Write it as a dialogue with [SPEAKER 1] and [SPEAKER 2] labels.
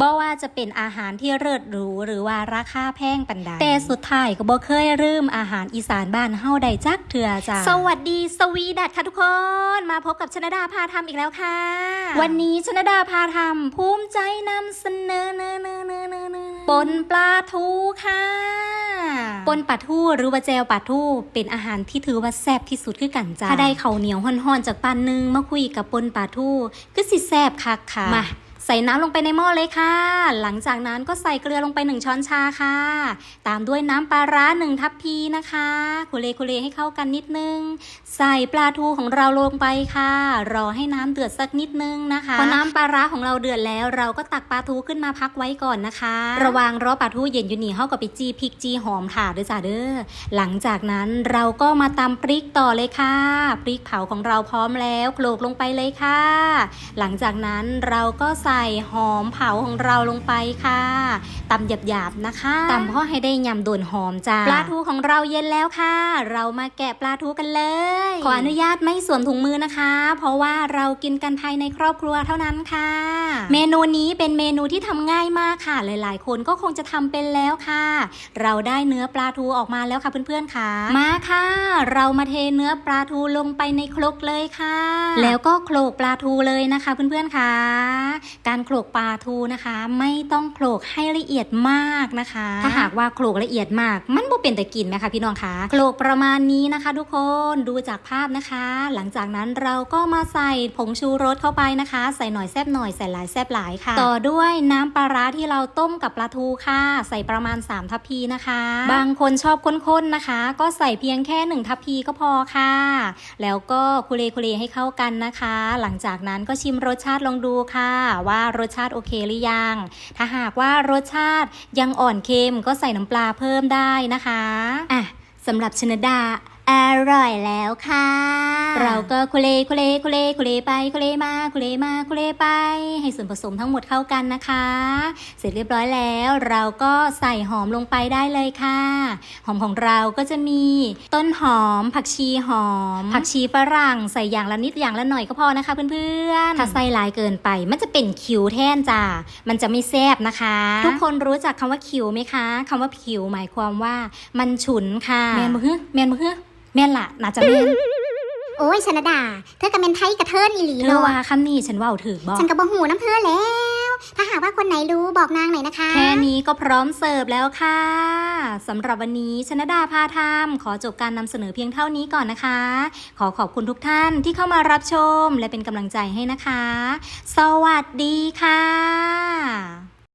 [SPEAKER 1] บ่ว่าจะเป็นอาหารที่เลิศหรูหรือว่าราคาแพงปันใดแต่สุดท้ายก็บ่เคยลืมอาหารอีสานบ้านเฮาใดจักเถื่อจ้าสวัสดีสวีดัตค่ะทุกคน มาพบกับชนดาพาทำอีกแล้วค่ะ วันนี้ชนดาพาทำภูมิใจนำเสนอเนอเนอเนอเนอเนอปนปลาทูค่ะปนปลาทูหรือว่าแจวปลาทูเป็นอาหารที่ถือว่าแซ่บที่สุดคือกันจ้าถ้าได้ข้าวเหนียวห่อนๆจากปานหนึงมาคุยกับปนปลาทูก็สิแซ่บคักค่ะมา ใส่น้ำลงไปในหม้อเลยค่ะ หลังจากนั้นก็ใส่เกลือลงไป 1 ช้อนชาค่ะ ตามด้วยน้ำปลาร้า1ทัพพีนะคะ คุเลคุเลให้เข้ากันนิดนึง ใส่ปลาทูของเราลงไปค่ะ รอให้น้ำเดือดสักนิดนึงนะคะพอน้ำปลาร้าของเราเดือดแล้วเราก็ตักปลาทูขึ้นมาพักไว้ก่อนนะคะ ระวังรอปลาทูเย็นอยู่นี่เข้ากับไปจีพริกจีหอมถ่าด้วยจ้าเด้อ หลังจากนั้นเราก็มาตำพริกต่อเลยค่ะพริกเผาของเราพร้อมแล้วโขลกลงไปเลยค่ะ หลังจากนั้นเราก็ใส่หอมเผาของเราลงไปค่ะตำหยาบๆนะคะตำเพราะให้ได้ยำโดนหอมจ้าปลาทูของเราเย็นแล้วค่ะ เรามาแกะปลาทูกันเลย ขออนุญาตไม่สวมถุงมือนะคะ เพราะว่าเรากินกันภายในครอบครัวเท่านั้นค่ะ เมนูนี้เป็นเมนูที่ทำง่ายมากค่ะ หลายๆ คนก็คงจะทำเป็นแล้วค่ะ เราได้เนื้อปลาทูออกมาแล้วค่ะเพื่อนๆค่ะ มาค่ะ เรามาเทเนื้อปลาทูลงไปในครกเลยค่ะ แล้วก็โขลกปลาทูเลยนะคะเพื่อนๆค่ะการโขลกปลาทูนะคะ ไม่ต้องโขลกให้ละเอียดมากนะคะ ถ้าหากว่าโขลกละเอียดมาก มันบ่เป็นแต่กินไหมคะพี่น้องคะโขลกประมาณนี้นะคะ ทุกคนดูจากภาพนะคะ หลังจากนั้นเราก็มาใส่ผงชูรสเข้าไปนะคะ ใส่หน่อยแซบหน่อยใส่หลายแซบหลายค่ะ ต่อด้วยน้ำปลาร้าที่เราต้มกับปลาทูค่ะ ใส่ประมาณ 3 ทัพพีนะคะ บางคนชอบข้นๆนะคะ ก็ใส่เพียงแค่ 1 ทัพพีก็พอค่ะ แล้วก็คุเลคุเลให้เข้ากันนะคะ หลังจากนั้นก็ชิมรสชาติลองดูค่ะว่าารสชาติโอเคหรือยัง ถ้าหากว่ารสชาติยังอ่อนเค็มก็ใส่น้ำปลาเพิ่มได้นะคะ อะสำหรับชนดา อร่อยแล้วค่ะ เราก็คุเลคุเลคุเลคุเลไปคุเลมาคุเลมาคุเลไป ให้ส่วนผสมทั้งหมดเข้ากันนะคะ เสร็จเรียบร้อยแล้ว เราก็ใส่หอมลงไปได้เลยค่ะ หอมของเราก็จะมีต้นหอม ผักชีหอม ผักชีฝรั่งใส่อย่างละนิดอย่างละหน่อยก็พอนะคะ เพื่อนๆถ้าใส่หลายเกินไป มันจะเป็นคิวแทนจ้ามันจะไม่แซ่บนะคะ ทุกคนรู้จักคำว่าคิวไหมคะคำว่าคิวหมายความว่ามันฉุนค่ะแมนบ่ฮึแมนบ่ฮึ แม่นละน่าจะแม่น
[SPEAKER 2] โอ้ยชนดา เธอกับเมนไทยกับเทิร์นอีหลี
[SPEAKER 1] เธอ
[SPEAKER 2] เนาะ
[SPEAKER 1] ว่าคำนี้ฉันเว่าถือบอก
[SPEAKER 2] ฉันกับบ่หูน้ำเธอแล้ว ถ้าหากว่าคนไหนรู้บอกนางหน่อยนะคะ
[SPEAKER 1] แค่นี้ก็พร้อมเสิร์ฟแล้วค่ะสำหรับวันนี้ชนดาพาทำขอจบการนำเสนอเพียงเท่านี้ก่อนนะคะ ขอขอบคุณทุกท่านที่เข้ามารับชมและเป็นกำลังใจให้นะคะ สวัสดีค่ะ